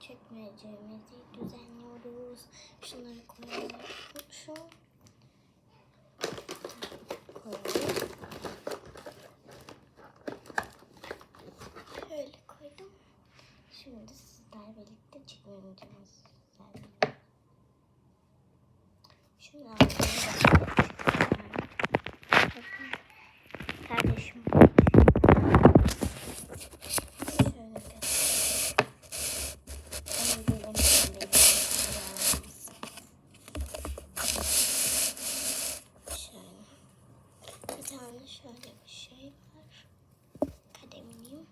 çekmeyeceğimizi düzenliyoruz. Şunları koyalım. Şu. Şöyle koydum. Şimdi sizler birlikte çekmeyeceğimiz güzel. Şunu alalım. Bakın. Kardeşim. Şöyle göstereyim. Onu göremedim. Şöyle. Bir tane şöyle bir şey var. Kalemim.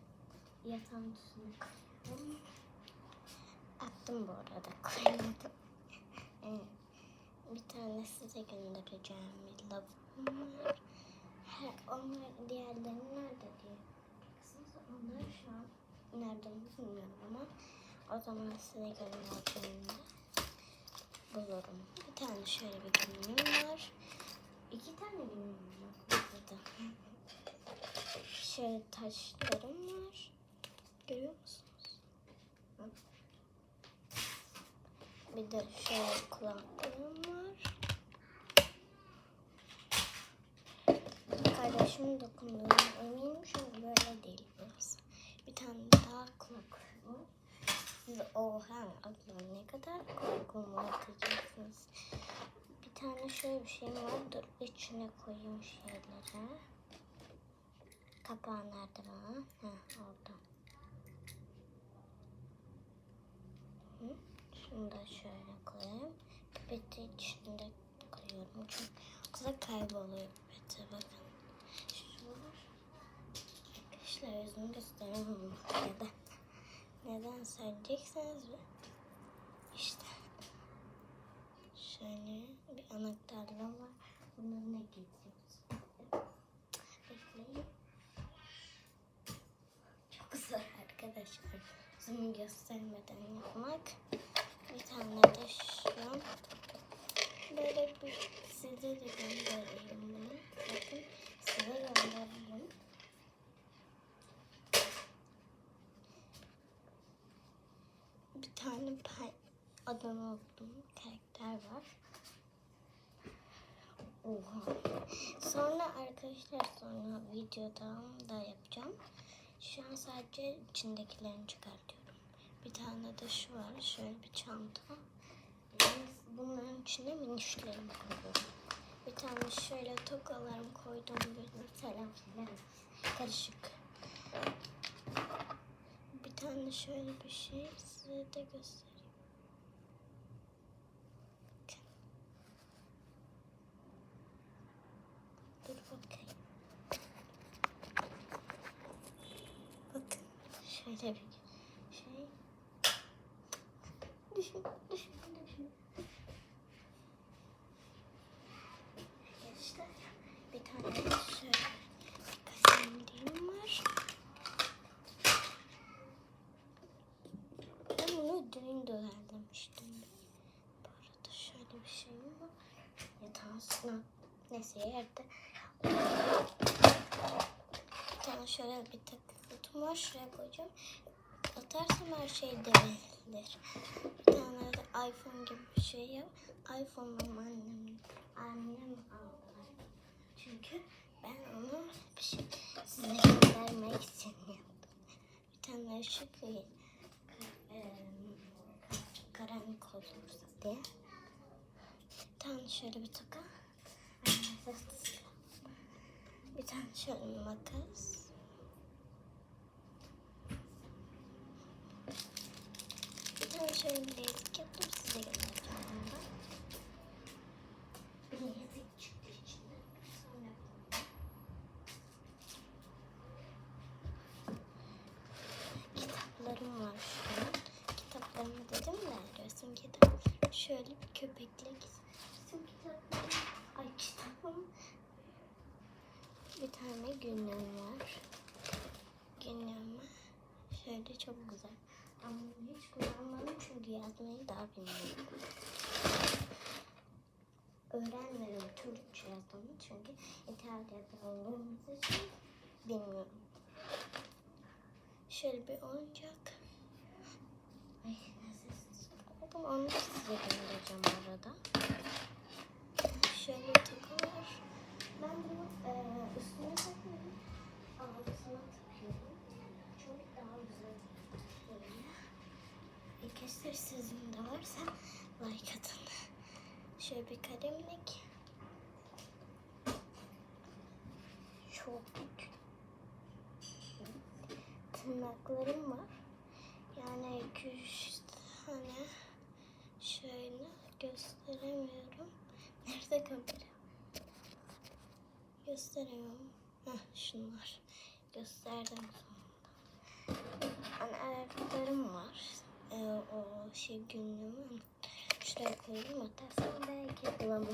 Yatağın üstüne koyuyorum. Attım bu arada koymadım. Bir tane size göndereceğim bir lavabom var. Her, onlar diğerleri nerede diye. Baksanıza onlar şu an nerede bilmiyorum ama o zaman size göndereceğimde bulurum. Bir tane şöyle bir günlüğüm var. İki tane günlüğüm var burada. Şöyle taşlarım var. Görüyor musunuz? Bir de şöyle kulaklığım var. Kardeşim dokunduğuna eminim çünkü böyle değil burası. Bir tane daha kulaklık var. Siz oha abla ne kadar korkumu atacaksınız. Bir tane şöyle bir şey var. Dur içine koyayım şeyleri. Kapağı nerede bana? Ha orada. Şunu da şöyle koyayım. Pipeti içinde koyuyorum. Çünkü yoksa kayboluyor pipeti. Bakın. Arkadaşlar yüzümü gösteremem. Neden? Neden söyleyecekseniz işte şöyle bir anahtarla var. Bunları ne getiriyoruz? Bekleyin. Çok zor arkadaşlar. Yüzümü göstermeden yapmak. Bir tane de şu. Böyle bir size de göndereyim bunu. Bakın size göndereyim. Bir tane pay adını unuttum. Karakter var. Oha. Sonra arkadaşlar sonra videoda da yapacağım. Şu an sadece içindekilerini çıkartıyorum. Bir tane de şu var. Şöyle bir çanta. Bunların içine minişlerimi koyuyorum. Bir tane şöyle tokalarım koydum. Bir mesela. Karışık. Bir tane şöyle bir şey size de göstereyim. Dur bakayım. Bakın şöyle bir şey. Düşün, düşün, düşün. Arkadaşlar bir tane şöyle kalemliğim var. Ben bunu dün düzenlemiştim. Bu arada şöyle bir şey var. Yatağın üstüne. Neyse yerde. Bir tane şöyle bir takı var. Şuraya koyacağım. Atarsam her şey devrilir. Bir tane de iPhone gibi bir şey yap. iPhone'um annem, annem aldı. Çünkü ben onu bir şey size göndermek için yaptım. Bir tane ışık e, karanlık olursa diye. Bir tane şöyle bir toka. Bir tane şöyle makas. Bir bilezik yaptım size göndereceğim kitaplarım var şu an. Kitaplarımı dedim de resim kitap. Şöyle bir köpeklik. Resim kitaplarım. Ay kitabım. Bir tane günlüğüm var. Günlüğüm şöyle çok güzel. Ama bunu hiç kullanmadım çünkü yazmayı daha bilmiyorum. Öğrenmedim Türkçe yazdım çünkü İtalya'da olduğumuz için bilmiyorum. Şöyle bir oyuncak. Ay aldım. Onu da size göndereceğim arada. Şöyle takı. Ben bunu e, üstüne takıyorum. Altına takıyorum. Çok daha güzel böyle. Arkadaşlar sizin de varsa like atın. Şöyle bir kalemlik. Çok tırnaklarım var. Yani iki üç tane şöyle gösteremiyorum. Nerede kamera? Gösteremiyorum. Heh, şunlar. Gösterdim sonunda. Yani ayaklarım var. Ee, o şey günlüğümü arkadaşlar koyayım hatta sonra belki devamı.